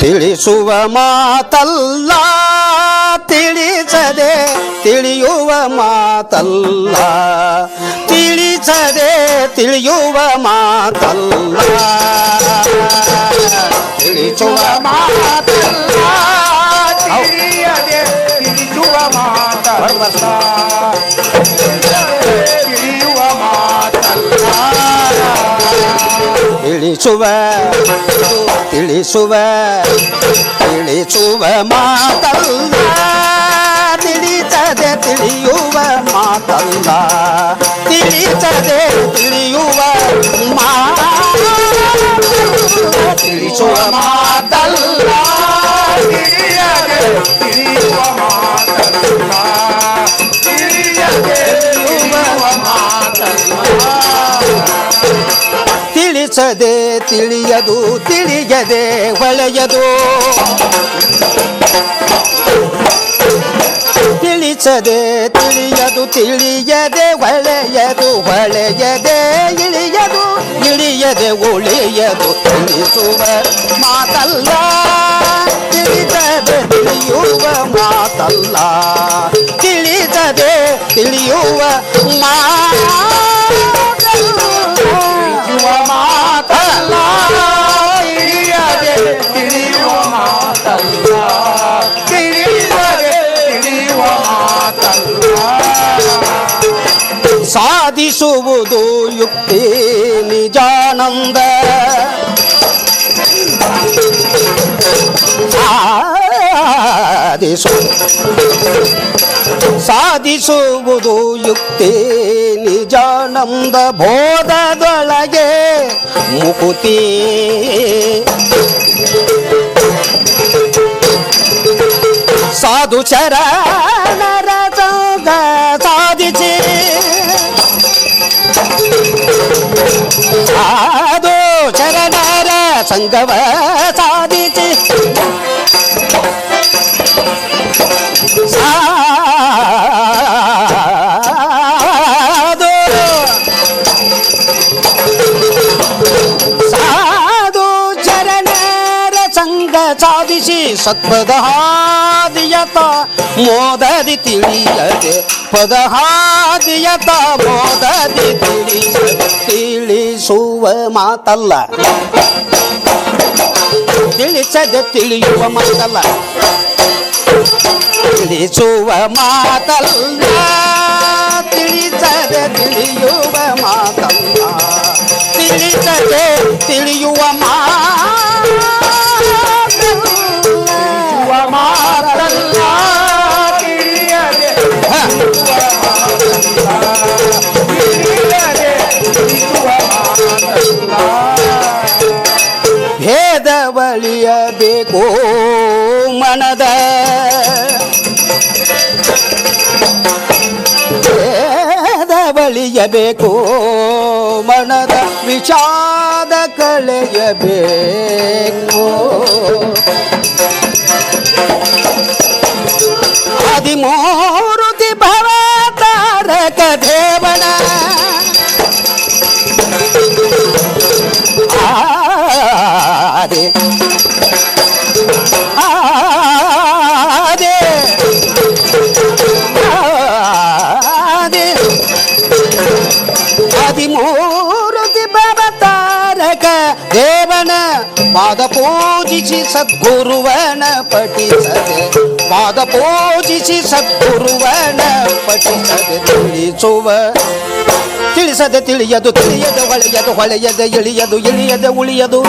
ತಿಳಿಸುವ ಮಾತಲ್ಲ ತಿಳಿಸದೆ ತಿಳಿಯುವ ಮಾತಲ್ಲ ತಿಳಿಸದೆ ತಿಳಿಯುವ ಮಾತಲ್ಲ. ತಿಳಿಸುವ ಮಾತಲ್ಲ ತಿಳಿಯದೆ ತಿಳಿಸುವ ಮಾತಲ್ಲ. ತಿಳಿಸುವ ತಿಳಿಸುವ ತಿಳಿಸುವ ಮಾತಲ್ಲ. ತಿಳಿತದೆ ತಿಳಿಯುವ ಮಾತಲ್ಲ. ತಿಳಿತದೆ ತಿಳಿಯುವ ತಿಳಿಸುವ ಮಾತಲ್ಲ. ತಿಳಿಯುವ ಮಾತಲ್ಲ. ತಿಳಿಸದೆ ತಿಳಿಯದು, ತಿಳಿಯದೆ ಹೊಳೆಯದು. ತಿಳಿಸದೆ, ತಿಳಿಯದು, ತಿಳಿಯದೆ ಹೊಳೆಯದು, ಹೊಳೆಯದೆ ಇಳಿಯದು, ಇಳಿಯದೆ ಉಳಿಯದು ತಿಳಿಸುವ ಮಾತಲ್ಲ. ತಿಳಿಸದೆ, ತಿಳಿಯುವ ಮಾತಲ್ಲ. ತಿಳಿಸದೆ, ತಿಳಿಯುವ ತಿಳಿಯುವ ಸಾಧಿಸುವುದು ಯುಕ್ತಿ ನಿಜಾನಂದ. ಸಾಧಿಸು ಸಾಧಿಸುವುದು ಯುಕ್ತಿ ನಿಜಾನಂದ. ಬೋಧದೊಳಗೆ ಮುಕುತಿ. ಸಾಧು ಶರಣರ ಶರಣರ ಸಂಗವ ಸಾಧಿಸಿ ಸಾಧು ಸಾಧು ಚರಣರ ಸಂಗ ಸಾಧಿಸಿ ಸತ್ಪದ ಹಾದಿಯತ ಮೋದದಿ ತಿಳಿಯದೆ ಪದ ಹಾದಿಯತ ಮೋದದಿ ತಿಳಿಯದೆ ತಿಳಿಸುವ ಮಾತಲ್ಲ ತಿಳಿಸದೆ ತಿಳಿಯುವ ಮಾತಲ್ಲ. ತಿಳಿಸುವ ಮಾತಲ್ಲ. ತಿಳಿಸದೆ ತಿಳಿಯುವ ಮಾತಲ್ಲ. ತಿಳಿಸದೆ ತಿಳಿಯುವ ಬಳಿಯಬೇಕು ಮನದ ವಿಷಾದ ಕಳೆಯಬೇಕು ಹದಿಮೂರುತಿ ಭವ ತಾರಕ ದೇವನ ಪಾದ ಪೂಜಿಸಿ ಸದ್ಗುರುವನ ಪಠಿಸದೆ ಪಾದ ಪೂಜಿಸಿ ಸದ್ಗುರುವನ ಪಠಿಸದೆ ತಿಳಿಸುವ ತಿಳಿಸದೆ ತಿಳಿಯದು ತಿಳಿಯದೆ ಹೊಳೆಯದು ಹೊಳೆಯದೆ ಇಳಿಯದು ಇಳಿಯದೆ ಉಳಿಯದು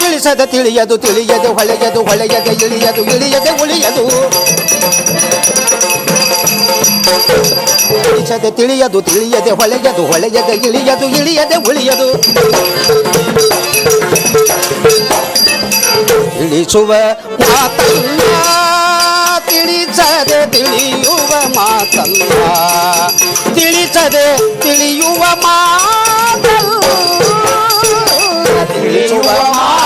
ತಿಳಿಸದೆ ತಿಳಿಯದು ತಿಳಿಯದೆ ಹೊಳೆಯದು ಹೊಳೆಯದೆ ಇಳಿಯದು ಇಳಿಯದೆ ಉಳಿಯದು ತಿಳಿಸದೆ ತಿಳಿಯದು, ತಿಳಿಯದೆ ಹೊಳೆಯದು, ಹೊಳೆಯದೆ ಇಳಿಯದು, ಇಳಿಯದೆ ಉಳಿಯದು. ತಿಳಿಸುವ ಮಾತಲ್ಲ, ತಿಳಿಸದೆ ತಿಳಿಯುವ ಮಾತಲ್ಲ. ತಿಳಿಸದೆ ತಿಳಿಯುವ ಮಾತಲ್ಲ. ತಿಳಿಸುವ ಮಾತಲ್ಲ.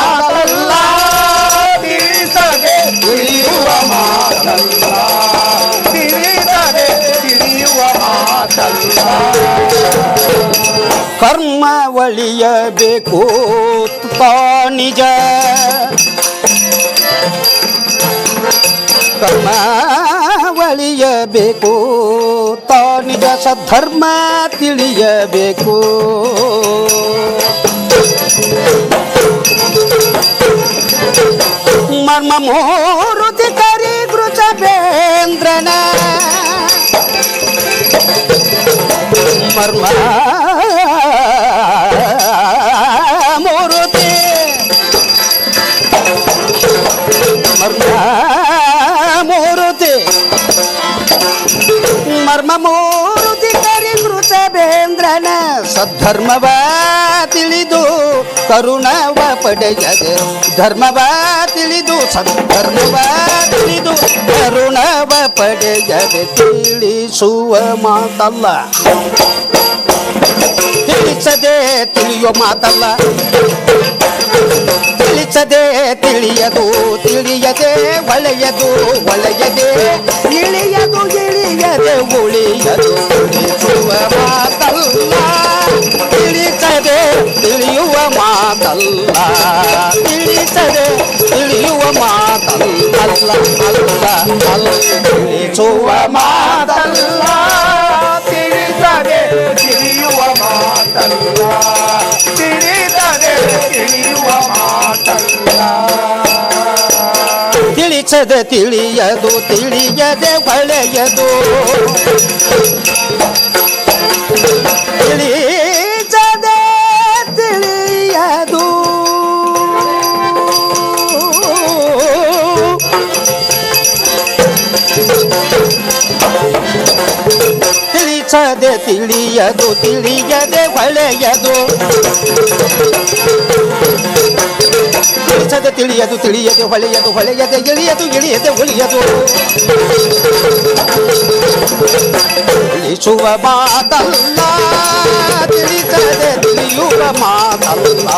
ಒಳಿಯಬೇಕು ತಾನಿಜ ಕರ್ಮ ಒಳಿಯಬೇಕು ತಾನಿಜ ಸದ್ಧರ್ಮ ತಿಳಿಯಬೇಕು. ಮರ್ಮ ಮೂರುತಿ ಕರಿ ಗೃಚಬೇಂದ್ರನ ಮರ್ಮ ಮರ್ಮ ಮೂರುತಿ ಕರಿ ಮೃತಬೇಂದ್ರನ ಸದ್ಧರ್ಮವ ತಿಳಿದು ಕರುಣವ ಪಡೆಯದೆ ಧರ್ಮವ ತಿಳಿದು ಸದ್ಧರ್ಮವ ತಿಳಿದು ಕರುಣವ ಪಡೆಯದೆ ತಿಳಿಸುವ ಮಾತಲ್ಲ ತಿಳಿಸದೆ ತಿಳಿಯೋ ಮಾತಲ್ಲ ತಿಳಿಸದೆ ತಿಳಿಯದು ತಿಳಿಯದೆ ಒಳೆಯದು ಒಳೆಯದೆ ಉಳಿಯದು ತಿಳಿಸುವ ಮಾತಲ್ಲ. ತಿಳಿಸದೆ ತಿಳಿಯುವ ಮಾತಲ್ಲ. ತಿಳಿಸದೆ ತಿಳಿಯುವ ಮಾತಲ್ಲ. ಅಲ್ಲ ಅಲ್ಲ ಅಲ್ಲ, ತಿಳಿಸುವ ಮಾತಲ್ಲ. ತಿಳಿಸದೆ ತಿಳಿಯುವ ಮಾತಲ್ಲ. ತಿಳಿಸದೆ ತಿಳಿಯದು ತಿಳಿಯದೆ ಒಳೆಯದು ತಿಳಿಸದೆ ತಿಳಿಯದು. ತಿಳಿಸದೆ ತಿಳಿಯದು ತಿಳಿಯದೆ ತಿಳಿಸದೆ ತಿಳಿಯದು ತಿಳಿಯದೆ ಹೊಳೆಯದು ಹೊಳೆಯದೆ ಇಳಿಯದು ಇಳಿಯದೆ ಉಳಿಯದು ತಿಳಿಸುವ ಮಾತಲ್ಲ ತಿಳಿಸದೆ ತಿಳಿಯುವ ಮಾತಲ್ಲ.